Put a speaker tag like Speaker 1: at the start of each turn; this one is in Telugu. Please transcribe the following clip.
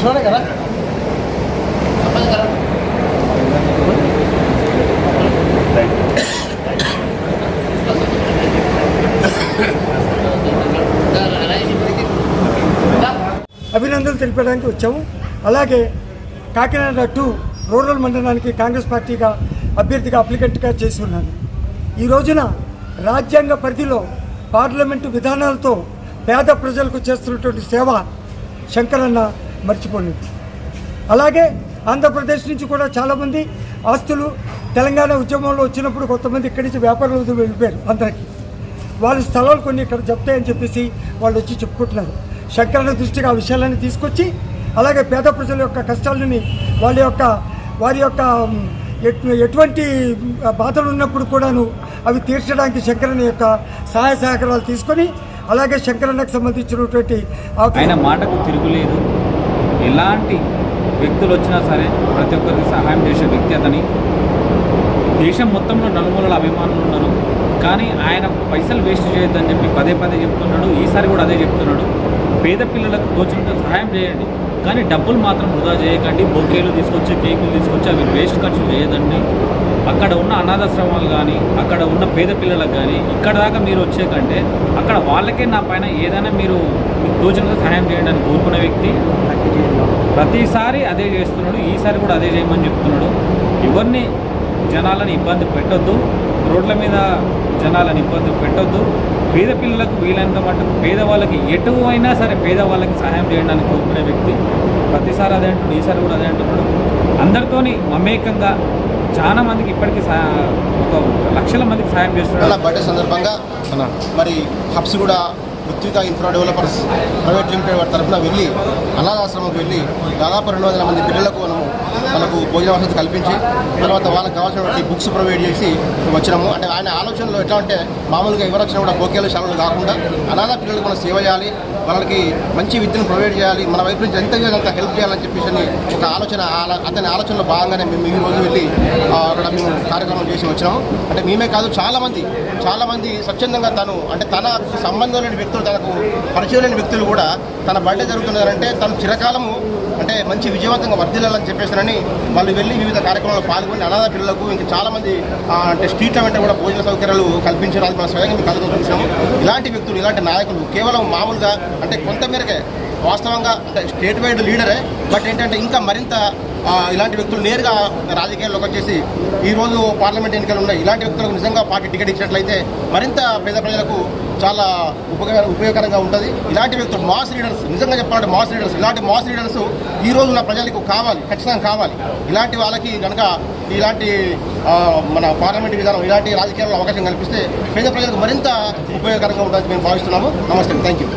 Speaker 1: అసలు కదా. అభినందనలు తెలిపడానికి వచ్చాము. అలాగే కాకినాడ టూ రూరల్ మండలానికి కాంగ్రెస్ పార్టీగా అభ్యర్థిగా అప్లికెంట్గా చేసి ఉన్నాను. ఈ రోజున రాజ్యాంగ పరిధిలో పార్లమెంటు విధానాలతో పేద ప్రజలకు చేస్తున్నటువంటి సేవ శంకరన్న మర్చిపోలేదు. అలాగే ఆంధ్రప్రదేశ్ నుంచి కూడా చాలామంది ఆస్తులు తెలంగాణ ఉద్యమంలో వచ్చినప్పుడు కొంతమంది ఇక్కడి నుంచి వ్యాపారులు వెళ్ళిపోయారు అందరికీ. వాళ్ళ స్థలాలు కొన్ని ఇక్కడ చెప్తాయని చెప్పేసి వాళ్ళు వచ్చి చెప్పుకుంటున్నారు. శంకరణ దృష్టికి ఆ విషయాలన్నీ తీసుకొచ్చి అలాగే పేద ప్రజల యొక్క కష్టాలని వాళ్ళ యొక్క వారి యొక్క ఎటువంటి బాధలు ఉన్నప్పుడు కూడాను అవి తీర్చడానికి శంకరణ యొక్క సహాయ సహకారాలు తీసుకొని అలాగే శంకరణకు సంబంధించినటువంటి
Speaker 2: ఆయన మాటకు తిరుగులేదు. ఎలాంటి వ్యక్తులు వచ్చినా సరే ప్రతి ఒక్కరికి సహాయం చేసే వ్యక్తి అతని. దేశం మొత్తంలో నలుమూలల అభిమానులు ఉన్నారు. కానీ ఆయన పైసలు వేస్ట్ చేయొద్దని చెప్పి పదే పదే చెప్తున్నాడు. ఈసారి కూడా అదే చెప్తున్నాడు. పేద పిల్లలకు తోచినంత సహాయం చేయండి. కానీ డబ్బులు మాత్రం వృధా చేయకండి. బొకేలు తీసుకొచ్చి కేకులు తీసుకొచ్చి అవి వేస్ట్ ఖర్చు చేయదండి. అక్కడ ఉన్న అనాథాశ్రమాలు కానీ అక్కడ ఉన్న పేద పిల్లలకు కానీ ఇక్కడ దాకా మీరు వచ్చే కంటే అక్కడ వాళ్ళకే నా పైన ఏదైనా మీరు మీకు తోచినంత సహాయం చేయడానికి కోరుకున్న వ్యక్తి ప్రతిసారి అదే చేస్తున్నాడు. ఈసారి కూడా అదే చేయమని చెప్తున్నాడు. ఎవరిని జనాలను ఇబ్బంది పెట్టొద్దు. రోడ్ల మీద జనాలను ఇబ్బంది పెట్టొద్దు. పేద పిల్లలకు వీలైనంత మటుకు పేదవాళ్ళకి ఎటు అయినా సరే పేదవాళ్ళకి సహాయం చేయడానికి కోరుకునే వ్యక్తి ప్రతిసారి అదే అంటున్నాడు ఈసారి కూడా అదే అంటున్నాడు. అందరితోని మమేకంగా చాలా మందికి ఇప్పటికీ ఒక లక్షల మందికి సహాయం చేస్తున్నాడు.
Speaker 3: బర్త్డే సందర్భంగా మరి హబ్స్ కూడా మృత్యుక ఇన్ఫ్రా డెవలపర్స్ ప్రైవేట్ లిమిటెడ్ వారి తరఫున వెళ్ళి అనాథాశ్రమంకి వెళ్ళి దాదాపు రెండు వందల మంది పిల్లలకు మనము మనకు భోజన వసతి కల్పించి తర్వాత వాళ్ళకి కావాల్సినటువంటి బుక్స్ ప్రొవైడ్ చేసి వచ్చినాము. అంటే ఆయన ఆలోచనలో ఎట్లా అంటే మామూలుగా ఎవరు వచ్చినా కూడా గోకేలు శాలలు కాకుండా అనాథ పిల్లలకు మనం సేవ చేయాలి వాళ్ళకి మంచి విద్యను ప్రొవైడ్ చేయాలి మన వైపు నుంచి ఎంత అంత హెల్ప్ చేయాలని చెప్పేసి అని ఒక ఆలోచన అతని ఆలోచనలో భాగంగానే మేము ఈ రోజు వెళ్ళి అక్కడ మేము కార్యక్రమం చేసి వచ్చినాము. అంటే మేమే కాదు చాలామంది చాలామంది స్వచ్ఛందంగా తను అంటే తనకు సంబంధం లేని వ్యక్తులు తనకు పరిచయం లేని వ్యక్తులు కూడా తన బర్త్డే జరుగుతున్నారంటే తను చిరకాలము అంటే మంచి విజయవంతంగా వర్ధిల్లాలని చెప్పేసారని వాళ్ళు వెళ్ళి వివిధ కార్యక్రమాలు పాల్గొని అనాథ పిల్లలకు ఇంకా చాలామంది అంటే స్ట్రీట్ వెంట కూడా భోజన సౌకర్యాలు కల్పించడానికి మనం స్వయంగా మేము కలుగుతూ చూసాము. ఇలాంటి వ్యక్తులు ఇలాంటి నాయకులు కేవలం మామూలుగా అంటే కొంతమేరకే వాస్తవంగా అంటే స్టేట్ వైడ్ లీడరే బట్ ఏంటంటే ఇంకా మరింత ఇలాంటి వ్యక్తులు నేరుగా రాజకీయాల్లోకి వచ్చేసి ఈ రోజు పార్లమెంట్ ఎన్నికలు ఉన్నాయి. ఇలాంటి వ్యక్తులకు నిజంగా పార్టీ టికెట్ ఇచ్చినట్లయితే మరింత పేద ప్రజలకు చాలా ఉపయోగ ఉపయోగకరంగా ఉంటుంది. ఇలాంటి వ్యక్తులు మాస్ లీడర్స్ నిజంగా చెప్పాలంటే మాస్ లీడర్స్ ఇలాంటి మాస్ లీడర్స్ ఈ రోజు నా ప్రజలకు కావాలి ఖచ్చితంగా కావాలి. ఇలాంటి వాళ్ళకి కనుక ఇలాంటి మన పార్లమెంట్ విధానం ఇలాంటి రాజకీయాల్లో అవకాశం కల్పిస్తే పేద ప్రజలకు మరింత ఉపయోగకరంగా ఉంటుందని మేము భావిస్తున్నాము. నమస్తే థ్యాంక్ యూ